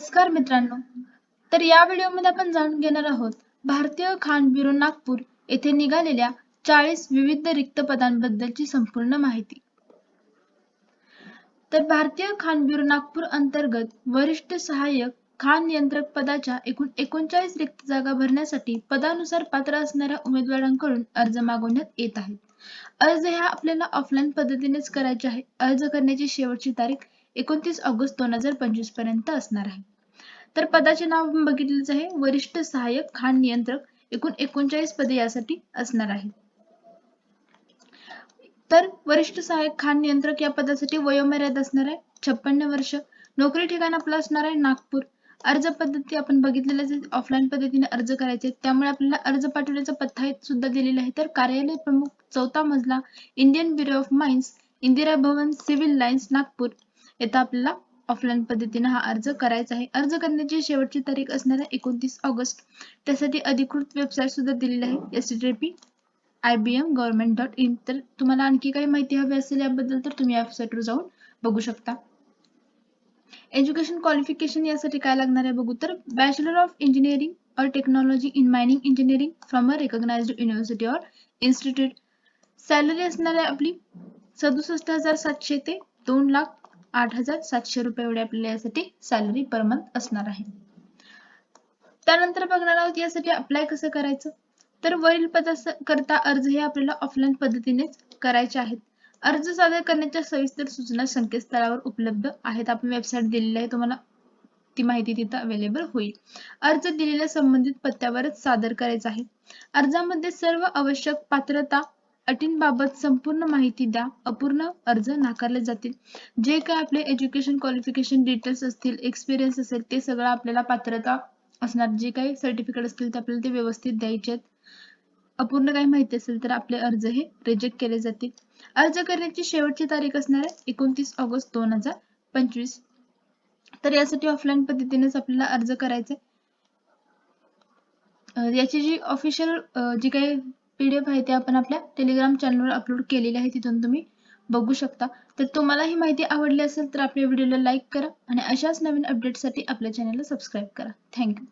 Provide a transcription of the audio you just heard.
नमस्कार मित्रांनो. तर या व्हिडिओमध्ये आपण जाणून घेणार आहोत भारतीय खाण ब्युरो नागपूर येथे निघालेल्या चाळीस विविध रिक्त पदांबद्दलची संपूर्ण माहिती. तर भारतीय खाण ब्युरो नागपूर अंतर्गत वरिष्ठ सहाय्यक खान नियंत्रक पदाच्या एकूण एकोणचाळीस रिक्त जागा भरण्यासाठी पदानुसार पात्र असणाऱ्या उमेदवारांकडून अर्ज मागवण्यात येत आहेत. अर्ज ह्या आपल्याला ऑफलाईन पद्धतीनेच करायचे आहे. अर्ज करण्याची शेवटची तारीख एकोणतीस ऑगस्ट दोन हजार पंचवीसपर्यंत असणार आहे. तर पदाचे नाव बघितलेच आहे. वरिष्ठ सहाय्यक खाण नियंत्रक एकूण एकोणचाळीस पदे यासाठी असणार आहेत तर वरिष्ठ सहाय्यक खाण नियंत्रक या पदासाठी वयोमर्यादा असणार आहे. छप्पन्न वर्ष. नोकरी ठिकाण आपलं असणार आहे नागपूर. अर्ज पद्धती आपण बघितलेल्याच ऑफलाईन पद्धतीने अर्ज करायचे त्यामुळे आपल्याला अर्ज पाठवण्याचा पत्ता सुद्धा दिलेला आहे. तर कार्यालय प्रमुख चौथा मजला Indian bureau of mines Indira Bhavan civil lines Nagpur. येतं आपल्याला. ऑफलाईन पद्धतीने हा अर्ज करायचा आहे. अर्ज करण्याची शेवटची तारीख असणार आहे एकोणतीस ऑगस्ट. त्यासाठी अधिकृत वेबसाईट सुद्धा दिलेली आहे. S T P I B M government dot in तर तुम्हाला आणखी काही माहिती हवी असेल याबद्दल तर तुम्ही या वेबसाईटवर जाऊन बघू शकता. एज्युकेशन क्वालिफिकेशन यासाठी काय लागणार आहे बघू तर बॅचलर ऑफ इंजिनिअरिंग और technology in mining engineering from a recognized university or institute salary असणार आहे आपली सदुसष्ट हजार सातशे ते दोन लाख आठ हजार सातशे रुपये एवढे आपल्याला यासाठी सॅलरी पर मंथ असणार आहे. त्यानंतर बघणार आहोत यासाठी अप्लाय कसं करायचं? तर वरील करता अर्ज हे आपल्याला ऑफलाईन पद्धतीनेच करायचे आहेत. अर्ज सादर करण्याच्या सविस्तर सूचना संकेतस्थळावर उपलब्ध आहेत. आपण वेबसाईट दिलेली आहे तुम्हाला ती माहिती तिथं अवेलेबल होईल. अर्ज दिलेल्या संबंधित पत्त्यावरच सादर करायचा आहे. अर्जामध्ये सर्व आवश्यक पात्रता अटींबाबत संपूर्ण माहिती द्या. अपूर्ण अर्ज नाकारले जातील. जे काय आपले एज्युकेशन क्वालिफिकेशन डिटेल्स असतील एक्सपिरियन्स असेल ते सगळं आपल्याला पात्रता असणार. जे काही सर्टिफिकेट असतील ते आपल्याला ते व्यवस्थित द्यायचे आहेत. अपूर्ण काही माहिती असेल तर आपले अर्ज हे रिजेक्ट केले जातील. अर्ज करण्याची शेवटची तारीख असणार आहे एकोणतीस ऑगस्ट दोन हजार पंचवीस. तर यासाठी ऑफलाईन पद्धतीनेच आपल्याला अर्ज करायचा याची जी ऑफिशियल जी काही पीडीएफ आहे ते आपण आपल्या टेलिग्राम चॅनलवर अपलोड केलेले आहे तिथून तुम्ही बघू शकता. तर तुम्हाला ही माहिती आवडली असेल तर आपल्या व्हिडिओला लाईक करा आणि अशाच नवीन अपडेटसाठी आपल्या चॅनलला सबस्क्राईब करा. थँक्यू